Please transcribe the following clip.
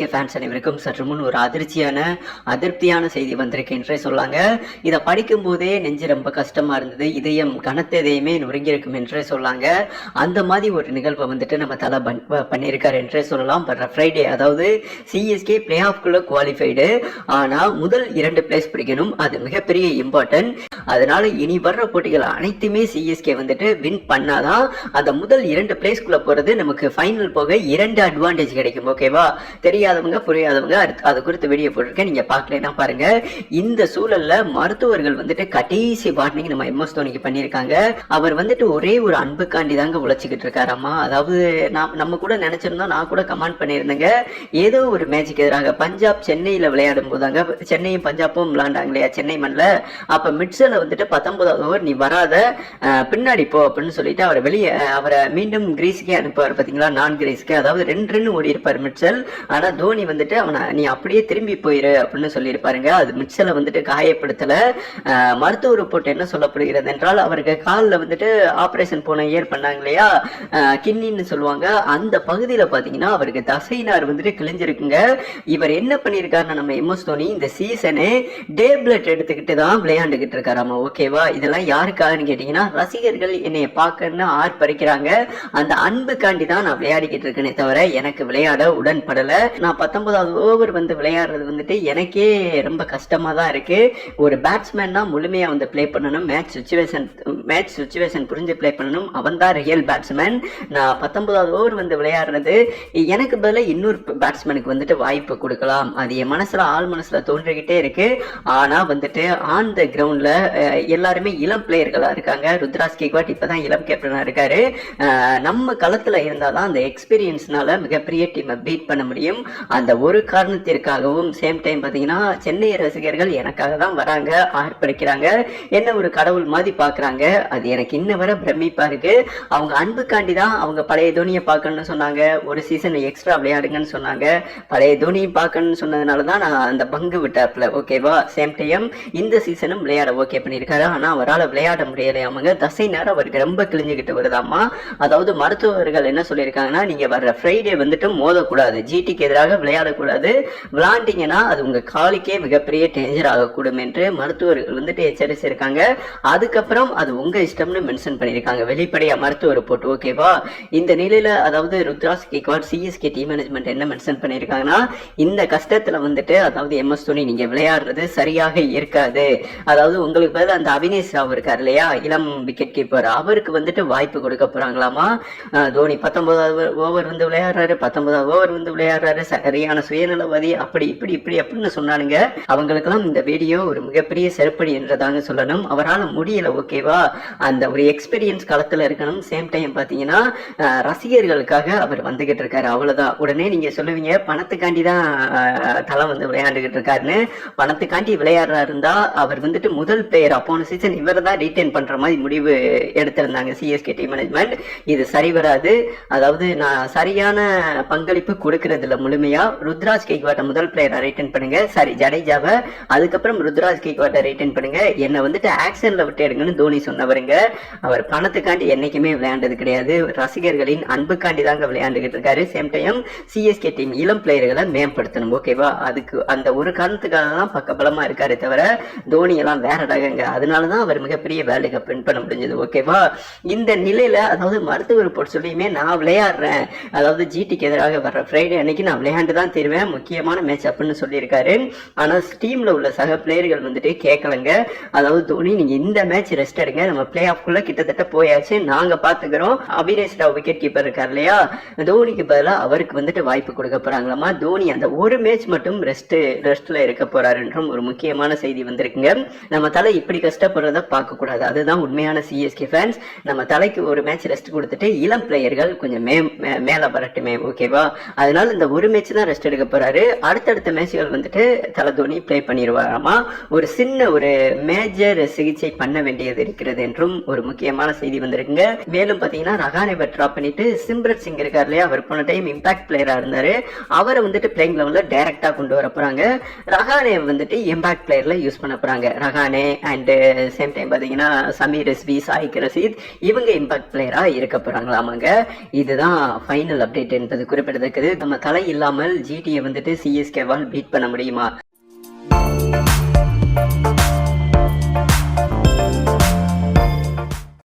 Fans அனைவருக்கும் சற்று முன் ஒரு அதிர்ச்சியான அதிருப்தியான செய்தி வந்திருக்கு என்றே சொல்லாங்க. இதை படிக்கும் போதே நெஞ்சு ரொம்ப கஷ்டமா இருந்தது. இதயம் கனத்த இதயமே நொறுங்கியிருக்கும் என்றே சொல்லாங்க. அந்த மாதிரி ஒரு நிகழ்வை வந்துட்டு நம்ம தலை பண்ணியிருக்காரு என்றே சொல்லலாம். பட் ஃப்ரைடே அதாவது சிஎஸ்கே பிளே ஆஃப்குள்ள குவாலிஃபைடு ஆனா முதல் இரண்டு பிளேஸ் பிடிக்கணும். அது மிகப்பெரிய இம்பார்ட்டன்ட் அதனால இனி வர்ற போட்டிகள் அனைத்துமே சிஎஸ்கே வந்துட்டு வின் பண்ணாதான் அந்த முதல் இரண்டு பிளேஸ்க்குள்ள போறது நமக்கு ஃபைனல் போக இரண்டு அட்வான்டேஜ் கிடைக்கும். ஓகேவா தெரியும் தெரியாதவங்க புரியாதவங்க. அடுத்து- அது குறித்து வீடியோ போட்டிருக்கேன். நீங்க பார்க்கலன்னா பாருங்க. இந்த சூழல்ல மருத்துவர்கள் வந்துட்டு கடைசி வார்னிங் நம்ம எம்எஸ் தோனிக்கு பண்ணியிருக்காங்க. அவர் வந்துட்டு ஒரே ஒரு அன்புக்காண்டி தாங்க உழைச்சிக்கிட்டு இருக்காராமா அதாவது நாம் நம்ம கூட நினைச்சிருந்தோம் நான் கூட கமெண்ட் பண்ணியிருந்தேங்க. ஏதோ ஒரு மேட்சுக்கு எதிராக பஞ்சாப் சென்னையில விளையாடும் போதாங்க சென்னையும் பஞ்சாப்பும் விளையாண்டாங்க இல்லையா? சென்னை மண்ணில் அப்ப மிட்சல வந்துட்டு பத்தொன்பதாவது ஓவர் நீ வராத. பின்னாடி போ அப்படின்னு சொல்லிட்டு அவரை வெளியே அவரை மீண்டும் கிரீஸுக்கே அனுப்புவார் பாத்தீங்களா? நான் கிரீஸ்க்கு அதாவது ரெண்டு ரெண்டு ஓடி இருப்பார் மிட்சல் ஆனால் தோனி வந்துட்டு அவனை நீ அப்படியே திரும்பி போயிரு அப்படின்னு சொல்லியிருப்பாருங்க. அது மிச்சலை வந்துட்டு காயப்படுத்தல. மருத்துவ ரிப்போர்ட் என்ன சொல்லப்படுகிறது என்றால் அவருக்கு காலில் வந்துட்டு ஆப்ரேஷன் போன இயர் பண்ணாங்க இல்லையா? கிண்ணின்னு கிட்னின்னு சொல்லுவாங்க. அந்த பகுதியில் பார்த்தீங்கன்னா அவருக்கு தசைனார் வந்துட்டு கிழிஞ்சிருக்குங்க. இவர் என்ன பண்ணியிருக்காருன்னா நம்ம எம்எஸ் தோனி இந்த சீசனு டே எடுத்துக்கிட்டு தான் விளையாண்டுக்கிட்டு இருக்காராமா? ஓகேவா? இதெல்லாம் யாருக்காகன்னு கேட்டீங்கன்னா ரசிகர்கள் என்னைய பார்க்கணும்னு ஆர்ப்பரிக்கிறாங்க. அந்த அன்புக்காண்டி தான் நான் விளையாடிக்கிட்டு இருக்கேனே தவிர எனக்கு விளையாட உடன்படலை. நான் பத்தொன்பதாவது ஓவர் வந்து விளையாடுறது வந்துட்டு எனக்கே ரொம்ப கஷ்டமாக தான் இருக்குது ஒரு பேட்ஸ்மேன்னா முழுமையாக வந்து ப்ளே பண்ணணும். மேட்ச் சுச்சுவேஷன் மேட்ச் சுச்சுவேஷன் புரிஞ்சு ப்ளே பண்ணணும். அவன் தான் ரியல் பேட்ஸ்மேன் நான் பத்தொன்பதாவது ஓவர் வந்து விளையாடுறது. எனக்கு பதிலாக இன்னொரு பேட்ஸ்மேனுக்கு வந்துட்டு வாய்ப்பு கொடுக்கலாம். அது என் மனசில் ஆள் மனசில் தோன்றிக்கிட்டே இருக்கு. ஆனால் வந்துட்டு ஆன் த கிரவுண்டில் எல்லாருமே இளம் பிளேயர்களாக இருக்காங்க. ருத்ராஸ் கேக்வாட் இப்பதான் இளம் கேப்டனாக இருக்காரு. நம்ம களத்தில் இருந்தால் தான் அந்த எக்ஸ்பீரியன்ஸ்னால மிகப்பெரிய டீமை பீட் பண்ண முடியும். அந்த ஒரு காரணத்திற்காகவும் சேம் டைம் பார்த்தீங்கன்னா சென்னை ரசிகர்கள் எனக்காக தான் வராங்க ஆர்ப்பரிக்கிறாங்க. என்ன ஒரு கடவுள் மாதிரி பார்க்குறாங்க அது எனக்கு இன்ன வரை பிரமிப்பா இருக்கு. அவங்க அன்புக்காண்டி தான் அவங்க பழைய தோனியை பார்க்கணும்னு சொன்னாங்க. ஒரு சீசன் எக்ஸ்ட்ரா விளையாடுங்கன்னு சொன்னாங்க. பழைய தோனியை பார்க்கணும்னு சொன்னதுனால தான் நான் அந்த பங்கு விட்டாப்ல ஓகேவா சேம் டைம் இந்த சீசனும் விளையாட ஓகே பண்ணியிருக்காரு. ஆனால் அவரால் விளையாட முடியலையாமங்க தசை நேரம் அவருக்கு ரொம்ப கிழிஞ்சுக்கிட்டு வருதாமா? அதாவது மருத்துவர்கள் என்ன சொல்லியிருக்காங்கன்னா நீங்கள் வர்ற ஃப்ரைடே வந்துட்டு மோதக்கூடாது. ஜிடிக்கு எதிராக விளையாடக்கூடாது. விளாண்டிங்கன்னா அது உங்கள் காலுக்கே மிகப்பெரிய டேஞ்சர் ஆகக்கூடும் என்று மருத்துவர்கள் வந்துட்டு எச்சரிச்சிருக்காங்க. அதுக்கப்புறம் அது உங்க இஷ்டம்னு மென்ஷன் பண்ணியிருக்காங்க. வெளிப்படையா மருத்துவ ரிப்போர்ட் ஓகேவா இந்த நிலையில அதாவது Ruturaj Gaikwad CSK team management என்ன மென்ஷன் பண்ணியிருக்காங்கன்னா இந்த கஷ்டத்துல வந்துட்டு அதாவது எம்எஸ் தோனி நீங்க விளையாடுறது சரியாக இருக்காது. அதாவது உங்களுக்கு பதில் அந்த அவினேஷ் ராவ் இருக்கார் இல்லையா? இளம் விக்கெட் கீப்பர் அவருக்கு வந்துட்டு வாய்ப்பு கொடுக்க போறாங்களாமா? தோனி பத்தொன்பதாவது ஓவர் வந்து விளையாடுறாரு பத்தொன்பதாவது ஓவர் வந்து விளையாடுறாரு. சரியான சுயநலவாதி அப்படி இப்படி இப்படி அப்படின்னு சொன்னானுங்க. அவங்களுக்கெல்லாம் இந்த வீடியோ ஒரு மிகப்பெரிய செருப்படி என்றதாங்க சொல்லணும். அவரால் முடியல ஓகேவா அந்த ஒரு எக்ஸ்பீரியன்ஸ் களத்துல இருக்கணும். சேம் டைம் பாத்தீங்கன்னா ரசிகர்களுக்காக அவர் வந்துகிட்டு இருக்காரு. அவ்வளவுதான். உடனே நீங்க சொல்லுவீங்க பணத்துக்காண்டி தான் தலை வந்து விளையாண்டுகிட்டு இருக்காருன்னு. பணத்துக்காண்டி விளையாடுறா இருந்தா அவர் வந்துட்டு முதல் பிளேயர் போன சீசன் இவர் தான் ரீட்டைன் பண்ற மாதிரி முடிவு எடுத்திருந்தாங்க. சிஎஸ்கே டீம் மேனேஜ்மெண்ட் இது சரி வராது. அதாவது நான் சரியான பங்களிப்பு கொடுக்கறது இல்ல முழுமையா. ருத்ராஜ் கேக்வாட்டை முதல் பிளேயரை ரிட்டர்ன் பண்ணுங்க. சாரி ஜடேஜாவை. அதுக்கப்புறம் ருத்ராஜ் கேக்வாட்டை ரிட்டன் பண்ணுங்க. என்னை வந்துட்டு ஆக்ஷன்ல விட்டு எடுங்கன்னு தோனி பண்ணவருங்க அவர் பணத்துக்காண்டி என்னைக்குமே விளையாண்டது கிடையாது. ரசிகர்களின் அன்புக்காண்டி தாங்க விளையாண்டுகிட்டு இருக்காரு. சேம் டைம் சிஎஸ்கே டீம் இளம் பிளேயர்களை மேம்படுத்தணும். ஓகேவா அதுக்கு அந்த ஒரு காரணத்துக்காக தான் பக்கபலமா இருக்காரு தவிர தோனி எல்லாம் வேற ரகங்க. அதனால தான் அவர் மிகப்பெரிய வேர்ல்டு கப் வின் பண்ண முடிஞ்சது. ஓகேவா இந்த நிலையில அதாவது மருத்துவ ரிப்போர்ட் சொல்லியுமே நான் விளையாடுறேன். அதாவது ஜிடிக்கு எதிராக வர்ற ஃப்ரைடே அன்னைக்கு நான் விளையாண்டு தான் தருவேன். முக்கியமான மேட்ச் அப்படின்னு சொல்லியிருக்காரு. ஆனா டீம்ல உள்ள சக பிளேயர்கள் வந்துட்டு கேட்கலங்க அதாவது தோனி நீங்க இந்த மேட்ச் ரெஸ்ட் எடுங்க. நம்ம பிளே ஆஃப்குள்ள கிட்டத்தட்ட போயாச்சு. நாங்க பாத்துக்கிறோம். அபினேஷ் ராவ் விக்கெட் கீப்பர் இருக்கார் இல்லையா? தோனிக்கு பதிலா அவருக்கு வந்துட்டு வாய்ப்பு கொடுக்க போறாங்களாமா? தோனி அந்த ஒரு மேட்ச் மட்டும் ரெஸ்ட் ரெஸ்ட்ல இருக்க போறாருன்றும் ஒரு முக்கியமான செய்தி வந்திருக்குங்க. நம்ம தலை இப்படி கஷ்டப்படுறத பார்க்க கூடாது. அதுதான் உண்மையான சிஎஸ்கே ஃபேன்ஸ் நம்ம தலைக்கு ஒரு மேட்ச் ரெஸ்ட் கொடுத்துட்டு இளம் பிளேயர்கள் கொஞ்சம் மே மே- மேல வரட்டுமே ஓகேவா அதனால இந்த ஒரு மேட்ச் தான் ரெஸ்ட் எடுக்க போறாரு. அடுத்தடுத்த மேட்ச்கள் வந்துட்டு தலை தோனி ப்ளே பண்ணிடுவாராமா? ஒரு சின்ன ஒரு மேஜர் சிகிச்சை பண்ண வேண்டியது இருக்கிறது என்றும் ஒரு முக்கியமான செய்தி வந்திருக்குங்க. மேலும் பாத்தீங்கன்னா ரகானை ட்ராப் பண்ணிட்டு சிம்ரத் சிங் இருக்கார் இல்லையா? அவர் போன டைம் இம்பாக்ட் பிளேயரா இருந்தாரு. அவரை வந்துட்டு பிளேயிங் லெவலில் டைரக்டா கொண்டு வர போறாங்க. ரகானே வந்துட்டு இம்பாக்ட் பிளேயர்ல யூஸ் பண்ண போறாங்க. ரகானே அண்ட் சேம் டைம் பாத்தீங்கன்னா சமீர் எஸ்வி சாயிக் ரசீத் இவங்க இம்பாக்ட் பிளேயரா இருக்க போறாங்களாமாங்க. இதுதான் ஃபைனல் அப்டேட் என்பது குறிப்பிடத்தக்கது. நம்ம தலை இல்லாமல் ஜிடியை வந்துட்டு சிஎஸ்கேவால் பீட் பண்ண முடியுமா?